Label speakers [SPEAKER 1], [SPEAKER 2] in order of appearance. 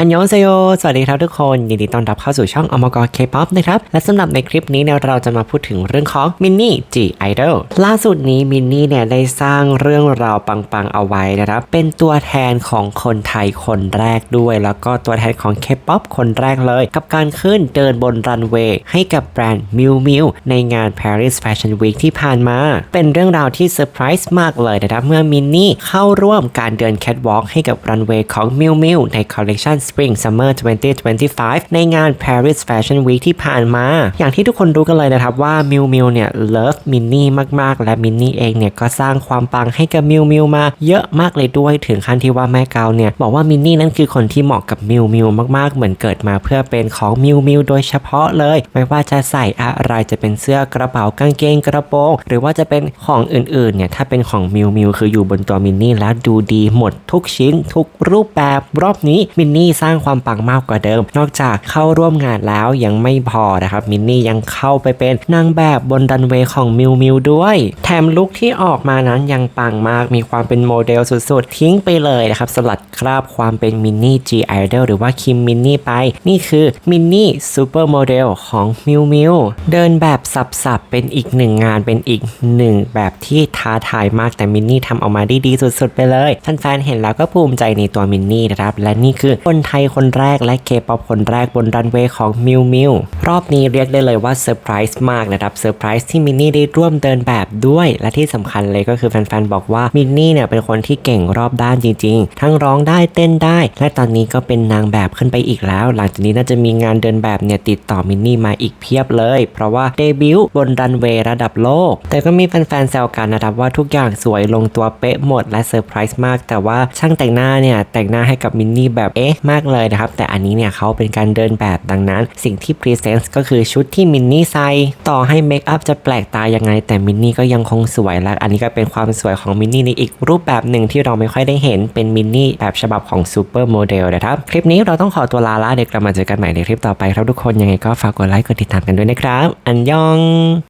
[SPEAKER 1] อันยองเซโยสวัสดีครับทุกคน ยินดีต้อนรับเข้าสู่ช่องอมกรเคป๊อปนะครับ และสำหรับในคลิปนี้เนี่ยเราจะมาพูดถึงเรื่องของมินนี่จีไอดอลล่าสุดนี้มินนี่เนี่ยได้สร้างเรื่องราวปังๆเอาไว้นะครับ เป็นตัวแทนของคนไทยคนแรกด้วย แล้วก็ตัวแทนของเคป๊อปคนแรกเลย กับการขึ้นเดินบนรันเวย์ให้กับแบรนด์มิวมิวในงาน Paris Fashion Week ที่ผ่านมา เป็นเรื่องราวที่เซอร์ไพรส์มากเลยนะครับเมื่อมินนี่เข้าร่วมการเดินแคทวอล์กให้กับรันเวย์ของมิวมิวในคอลเลกชัน Spring Summer 2025 ในงาน Paris Fashion Week ที่ผ่านมา อย่างที่ทุกคนรู้กันเลยนะครับว่ามิวมิวเนี่ยเลิฟมินนี่มากๆ และมินนี่เองเนี่ยก็สร้างความปังให้กับมิวมิวมาเยอะมากเลยด้วยถึงขั้นที่ว่าแม่เกาเนี่ยบอกว่ามินนี่นั้นคือคนที่เหมาะกับมิวมิวมากๆ เหมือนเกิดมาเพื่อเป็นของมิวมิวโดยเฉพาะเลย ไม่ว่าจะใส่อะไรจะเป็นเสื้อกระเป๋ากางเกงกระโปรงหรือว่าจะเป็นของอื่นๆเนี่ยถ้าเป็นของมิวมิวคืออยู่บนตัวมินนี่แล้วดูดีหมดทุกชิ้นทุกรูปแบบรอบนี้มินนี่สร้างความปังมากกว่าเดิม นอกจากเข้าร่วมงานแล้วยังไม่พอนะครับมินนี่ยังเข้าไปเป็นนางแบบบนรันเวย์ของมิวมิวด้วย แถมลุคที่ออกมานั้นยังปังมากมีความเป็นโมเดลสุดๆ ทิ้งไปเลยนะครับสลัดคราบความเป็นมินนี่ G Idol หรือว่าคิมมินนี่ไป นี่คือมินนี่ซูเปอร์โมเดลของมิวมิวเดินแบบสับๆเป็นอีกหนึ่งงานเป็นอีกหนึ่งแบบที่ท้าทายมากแต่มินนี่ทำออกมาได้ดีสุดๆ ไปเลยแฟนๆเห็นแล้วก็ภูมิใจในตัวมินนี่นะครับและนี่คือคนไทยคนแรกและเคป๊อปคนแรกบนรันเวย์ของมิวมิวรอบนี้เรียกได้เลยว่าเซอร์ไพรส์มากนะครับเซอร์ไพรส์ที่มินนี่ได้ร่วมเดินแบบด้วย และที่สำคัญเลยก็คือแฟนๆบอกว่ามินนี่เนี่ยเป็นคนที่เก่งรอบด้านจริง ๆ ทั้งร้องได้เต้นได้ และตอนนี้ก็เป็นนางแบบขึ้นไปอีกแล้ว หลังจากนี้น่าจะมีงานเดินแบบเนี่ยติดต่อมินนี่มาอีกเพียบเลย เพราะว่าเดบิวต์บนรันเวย์ระดับโลก แต่ก็มีแฟนๆแซวกันนะครับว่าทุกอย่างสวยลงตัวเป๊ะหมดและเซอร์ไพรส์มาก แต่ว่าช่างแต่งหน้าเนี่ยแต่งหน้าให้กับมินนี่แบบเอ๊ะมากเลยนะครับ แต่อันนี้เนี่ยเขาเป็นการเดินแบบดังนั้น สิ่งที่พรีเซนต์ก็คือชุดที่มินนี่ใส่ต่อให้เมคอัพจะแปลกตายังไง แต่มินนี่ก็ยังคงสวยและอันนี้ก็เป็นความสวยของมินนี่ในอีกรูปแบบหนึ่งที่เราไม่ค่อยได้เห็นเป็นมินนี่แบบฉบับของซูเปอร์โมเดลนะครับ คลิปนี้เราต้องขอตัวลาละเดี๋ยวกลับมาเจอกันใหม่ในคลิปต่อไปครับทุกคนยังไงก็ฝากกดไลค์กดติดตามกันด้วยนะครับ อันยอง